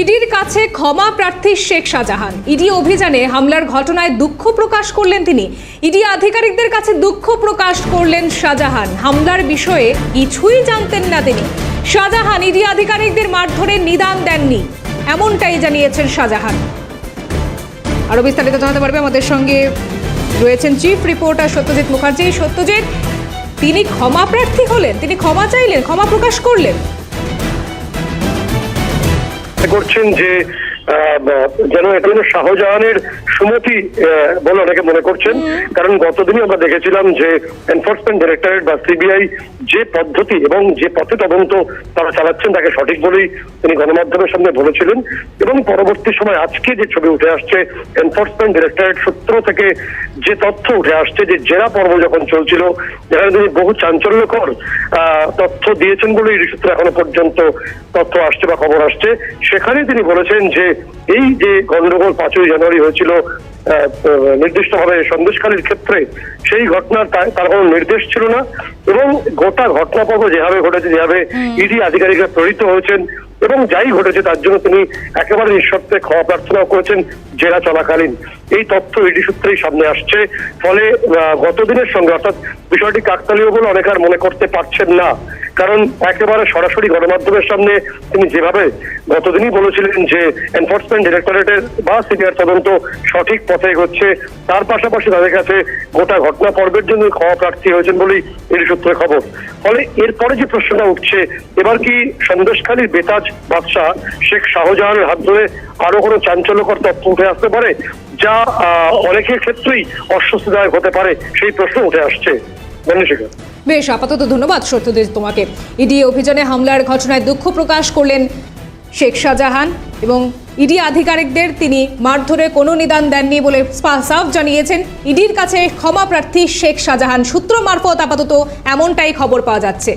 ইডির কাছে ক্ষমা প্রার্থী শেখ শাহজাহান। ইডি অভিযানে হামলার ঘটনায় দুঃখ প্রকাশ করলেন তিনি। ইডি আধিকারিকদের কাছে দুঃখ প্রকাশ করলেন শাহজাহান। হামলার বিষয়ে কিছুই জানতেন না তিনি। শাহজাহান ইডি আধিকারিকদের মারধরের নিদান দেননি। এমনটাই জানিয়েছেন শাহজাহান। আরও বিস্তারিত জানাতে পারবে আমাদের সঙ্গে রয়েছেন চিফ রিপোর্টার সত্যজিৎ মুখার্জি। সত্যজিৎ, তিনি ক্ষমা প্রার্থী হলেন, তিনি ক্ষমা চাইলেন, ক্ষমা প্রকাশ করলেন। করছেন যে যেন এটা শাহজাহানের সুমতি বলে অনেকে মনে করছেন। কারণ গতদিনই আমরা দেখেছিলাম যে এনফোর্সমেন্ট ডিরেক্টরেট বা সিবিআই যে পদ্ধতি এবং যে পথে তদন্ত তারা চালাচ্ছেন তাকে সঠিক বলেই তিনি গণমাধ্যমের সামনে বলেছিলেন। এবং পরবর্তী সময় আজকে যে ছবি উঠে আসছে এনফোর্সমেন্ট ডিরেক্টরেট সূত্র থেকে যে তথ্য উঠে আসছে যে জেরা পর্ব যখন চলছিল যেখানে তিনি বহু চাঞ্চল্যকর তথ্য দিয়েছেন বলে এই সূত্রে এখনও পর্যন্ত তথ্য আসছে বা খবর আসছে সেখানে তিনি বলেছেন যে এই যে গন্ডগোল পাঁচই জানুয়ারি হয়েছিল নির্দিষ্টভাবে সন্দেশকারীর ক্ষেত্রে সেই ঘটনার তার কোনো নির্দেশ ছিল না এবং গোটা ঘটনা পর্ব যেভাবে ঘটেছে যেভাবে ইডি আধিকারিকরা প্রেরিত হয়েছেন এবং যাই ঘটেছে তার জন্য তিনি একেবারে নিঃশর্তে ক্ষমা প্রার্থনাও করেছেন জেরা চলাকালীন। এই তথ্য ইডি সূত্রেই সামনে আসছে। ফলে গতদিনের সঙ্গে, অর্থাৎ বিষয়টি কাকতালীয় বলে অনেকে আর মনে করতে পারছেন না। কারণ একেবারে সরাসরি গণমাধ্যমের সামনে তিনি যেভাবে গতদিনই বলেছিলেন যে এনফোর্সমেন্ট ডিরেক্টরেটের বা সিবিআর তদন্ত সঠিক পথে এগোচ্ছে, তার পাশাপাশি তাদের কাছে গোটা ঘটনা পর্বের জন্য ক্ষমা প্রার্থী হয়েছেন বলেই এর সূত্রে খবর। ফলে এরপরে যে প্রশ্নটা উঠছে, এবার কি সন্দেশখালীর বেতাজ বাদশাহ শেখ শাহজাহানের হাত ধরে আরও কোনো চাঞ্চল্যকর তথ্য উঠে আসতে পারে, যা অনেকের ক্ষেত্রেই অস্বস্তিদায়ক হতে পারে, সেই প্রশ্ন উঠে আসছে। মনীষিকা বেশ, আপাতত ধন্যবাদ সত্যজিৎ তোমাকে। ইডি অভিযানে হামলার ঘটনায় দুঃখ প্রকাশ করলেন শেখ শাহজাহান এবং ইডি আধিকারিকদের তিনি মারধরে কোনো নিদান দেননি বলে সাফ জানিয়েছেন। ইডির কাছে ক্ষমা প্রার্থী শেখ শাহজাহান। সূত্র মারফত আপাতত এমনটাই খবর পাওয়া যাচ্ছে।